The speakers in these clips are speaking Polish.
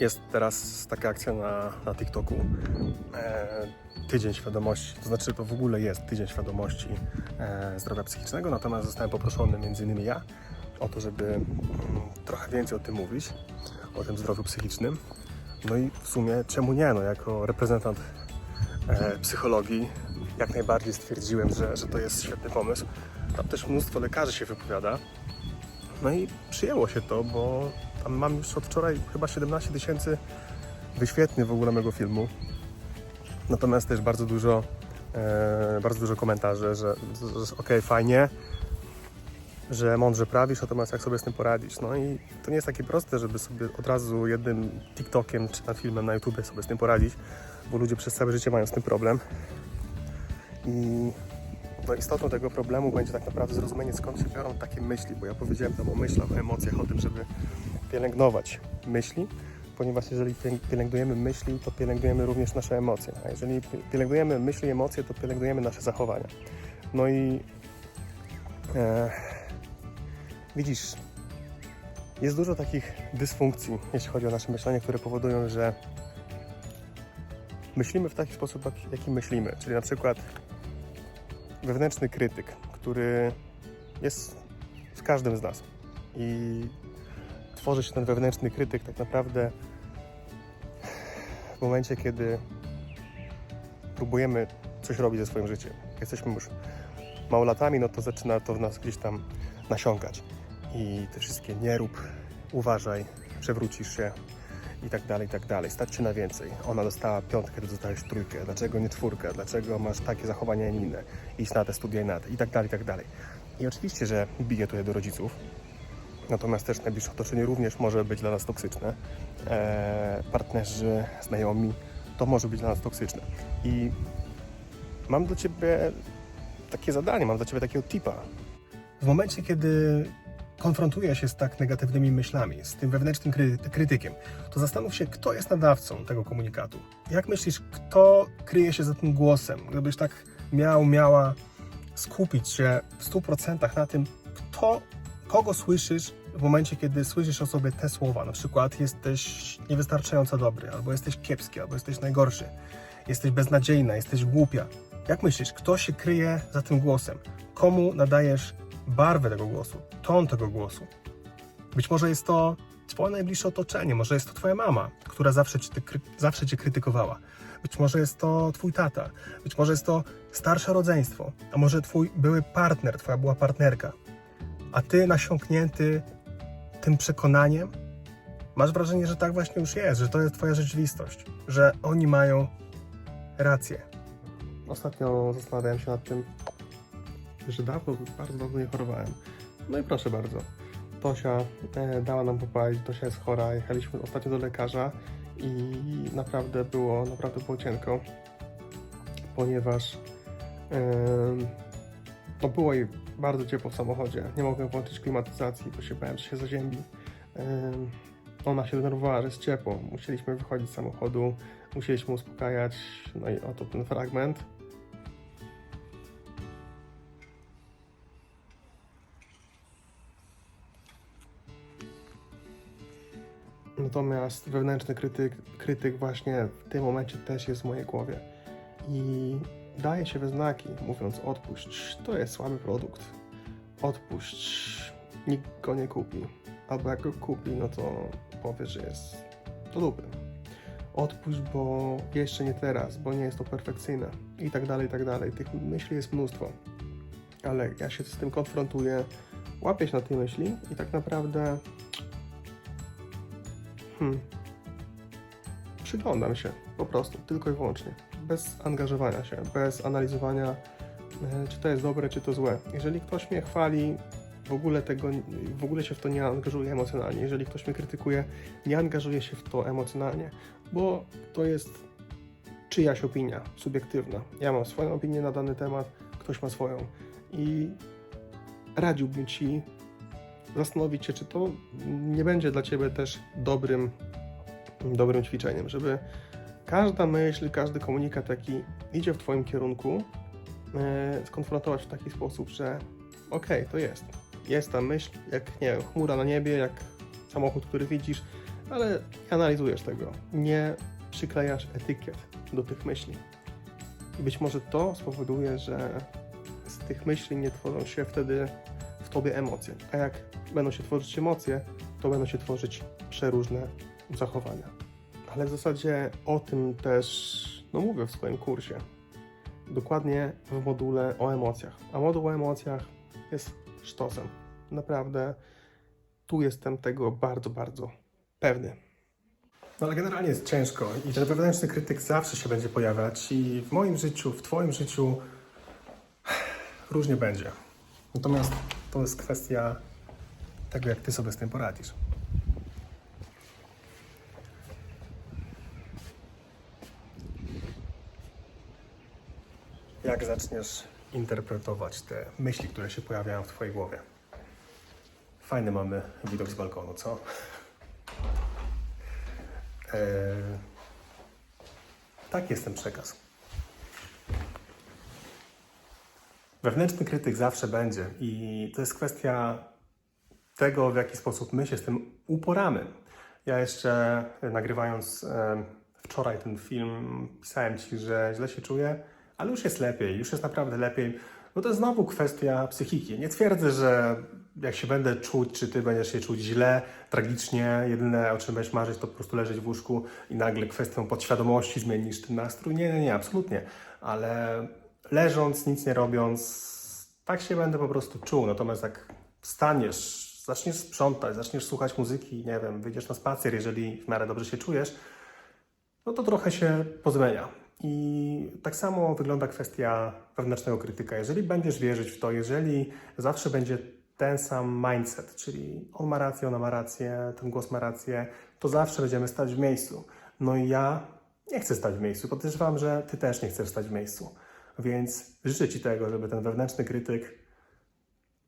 Jest teraz taka akcja na, na TikToku. E, tydzień świadomości, to znaczy to w ogóle jest tydzień świadomości e, zdrowia psychicznego, natomiast zostałem poproszony między innymi ja o to, żeby mm, trochę więcej o tym mówić, o tym zdrowiu psychicznym. No i w sumie czemu nie, no jako reprezentant e, psychologii jak najbardziej stwierdziłem, że, że to jest świetny pomysł. Tam też mnóstwo lekarzy się wypowiada. No i przyjęło się to, bo mam już od wczoraj chyba 17 tysięcy wyświetleń w ogóle mego filmu. Natomiast też bardzo dużo, e, bardzo dużo komentarzy, że, że, że okej, fajnie, że mądrze prawisz, natomiast jak sobie z tym poradzić. No i to nie jest takie proste, żeby sobie od razu jednym TikTokiem czy na filmem na YouTube sobie z tym poradzić, bo ludzie przez całe życie mają z tym problem. I no istotą tego problemu będzie tak naprawdę zrozumienie, skąd się biorą takie myśli, bo ja powiedziałem tam o myślach, o emocjach, o tym, żeby pielęgnować myśli, ponieważ jeżeli piel- pielęgnujemy myśli, to pielęgnujemy również nasze emocje, a jeżeli pi- pielęgnujemy myśli i emocje, to pielęgnujemy nasze zachowania. No i e, widzisz, jest dużo takich dysfunkcji, jeśli chodzi o nasze myślenie, które powodują, że myślimy w taki sposób, jak- jaki myślimy, czyli na przykład wewnętrzny krytyk, który jest w każdym z nas. I tworzy się ten wewnętrzny krytyk tak naprawdę w momencie, kiedy próbujemy coś robić ze swoim życiem. Jesteśmy już małolatami, no to zaczyna to w nas gdzieś tam nasiąkać. I te wszystkie nie rób, uważaj, przewrócisz się i tak dalej, i tak dalej. Stać się na więcej. Ona dostała piątkę, ty dostałeś trójkę. Dlaczego nie czwórkę? Dlaczego masz takie zachowania, a nie inne? Idź na te studia i na te. I tak dalej, i tak dalej. I oczywiście, że bije tutaj do rodziców. Natomiast też najbliższe otoczenie również może być dla nas toksyczne. Eee, partnerzy, znajomi, to może być dla nas toksyczne. I mam do Ciebie takie zadanie, mam dla Ciebie takiego tipa. W momencie, kiedy konfrontuje się z tak negatywnymi myślami, z tym wewnętrznym kry krytykiem, to zastanów się, kto jest nadawcą tego komunikatu. Jak myślisz, kto kryje się za tym głosem? Gdybyś tak miał, miała skupić się w 100% na tym, kto, kogo słyszysz w momencie, kiedy słyszysz o sobie te słowa. Na przykład jesteś niewystarczająco dobry, albo jesteś kiepski, albo jesteś najgorszy, jesteś beznadziejna, jesteś głupia. Jak myślisz, kto się kryje za tym głosem? Komu nadajesz barwę tego głosu, ton tego głosu? Być może jest to twoje najbliższe otoczenie, może jest to twoja mama, która zawsze cię, zawsze cię krytykowała. Być może jest to twój tata, być może jest to starsze rodzeństwo, a może twój były partner, twoja była partnerka. A ty nasiąknięty tym przekonaniem, masz wrażenie, że tak właśnie już jest, że to jest twoja rzeczywistość, że oni mają rację. Ostatnio zastanawiałem się nad tym, że dawno, bardzo dawno nie chorowałem. No i proszę bardzo. Tosia e, dała nam popalić, Tosia jest chora, jechaliśmy ostatnio do lekarza i naprawdę było, naprawdę było cienko, ponieważ no było jej bardzo ciepło w samochodzie. Nie mogłem włączyć klimatyzacji, bo się bałem, że się zaziębi. Ona się denerwowała, że jest ciepło. Musieliśmy wychodzić z samochodu, musieliśmy uspokajać. No i oto ten fragment. Natomiast wewnętrzny krytyk, krytyk właśnie w tym momencie też jest w mojej głowie. I daje się we znaki, mówiąc odpuść, to jest słaby produkt. Odpuść, nikt go nie kupi. Albo jak go kupi, no to powie, że jest do dupy. Odpuść, bo jeszcze nie teraz, bo nie jest to perfekcyjne. I tak dalej, i tak dalej. Tych myśli jest mnóstwo. Ale ja się z tym konfrontuję, łapię się na tej myśli i tak naprawdę Hmm. Przyglądam się po prostu, tylko i wyłącznie. Bez angażowania się, bez analizowania, e, czy to jest dobre, czy to złe. Jeżeli ktoś mnie chwali, w ogóle tego, w ogóle się w to nie angażuje emocjonalnie. Jeżeli ktoś mnie krytykuje, nie angażuje się w to emocjonalnie, bo to jest czyjaś opinia, subiektywna. Ja mam swoją opinię na dany temat, ktoś ma swoją. I radziłbym Ci zastanowić się, czy to nie będzie dla Ciebie też dobrym, dobrym ćwiczeniem, żeby każda myśl, każdy komunikat, jaki idzie w Twoim kierunku, e, skonfrontować w taki sposób, że okej, to jest. Jest ta myśl, jak nie wiem, chmura na niebie, jak samochód, który widzisz, ale analizujesz tego. Nie przyklejasz etykiet do tych myśli. I być może to spowoduje, że z tych myśli nie tworzą się wtedy w tobie emocje. A jak będą się tworzyć emocje, to będą się tworzyć przeróżne zachowania. Ale w zasadzie o tym też no mówię w swoim kursie. Dokładnie w module o emocjach. A moduł o emocjach jest sztosem. Naprawdę tu jestem tego bardzo, bardzo pewny. No ale generalnie jest ciężko i ten wewnętrzny krytyk zawsze się będzie pojawiać i w moim życiu, w Twoim życiu różnie będzie. Natomiast to jest kwestia tego, jak Ty sobie z tym poradzisz. Jak zaczniesz interpretować te myśli, które się pojawiają w Twojej głowie? Fajny mamy widok z balkonu, co? Eee, tak jest ten przekaz. Wewnętrzny krytyk zawsze będzie i to jest kwestia tego, w jaki sposób my się z tym uporamy. Ja jeszcze e, nagrywając e, wczoraj ten film, pisałem Ci, że źle się czuję, ale już jest lepiej, już jest naprawdę lepiej. No to jest znowu kwestia psychiki. Nie twierdzę, że jak się będę czuć, czy Ty będziesz się czuć źle, tragicznie, jedyne o czym będziesz marzyć, to po prostu leżeć w łóżku i nagle kwestią podświadomości zmienisz ten nastrój. Nie, nie, nie, absolutnie. Ale leżąc, nic nie robiąc, tak się będę po prostu czuł. Natomiast jak wstaniesz, zaczniesz sprzątać, zaczniesz słuchać muzyki, nie wiem, wyjdziesz na spacer, jeżeli w miarę dobrze się czujesz, no to trochę się pozmienia. I tak samo wygląda kwestia wewnętrznego krytyka. Jeżeli będziesz wierzyć w to, jeżeli zawsze będzie ten sam mindset, czyli on ma rację, ona ma rację, ten głos ma rację, to zawsze będziemy stać w miejscu. No i ja nie chcę stać w miejscu. Podejrzewam, że ty też nie chcesz stać w miejscu. Więc życzę ci tego, żeby ten wewnętrzny krytyk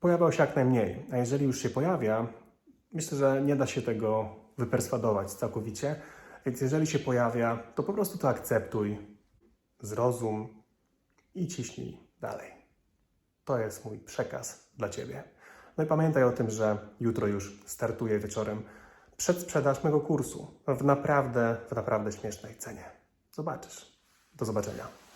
pojawiał się jak najmniej. A jeżeli już się pojawia, myślę, że nie da się tego wyperswadować całkowicie. Więc jeżeli się pojawia, to po prostu to akceptuj, zrozum i ciśnij dalej. To jest mój przekaz dla Ciebie. No i pamiętaj o tym, że jutro już startuje wieczorem przedsprzedaż mego kursu w naprawdę, w naprawdę śmiesznej cenie. Zobaczysz. Do zobaczenia.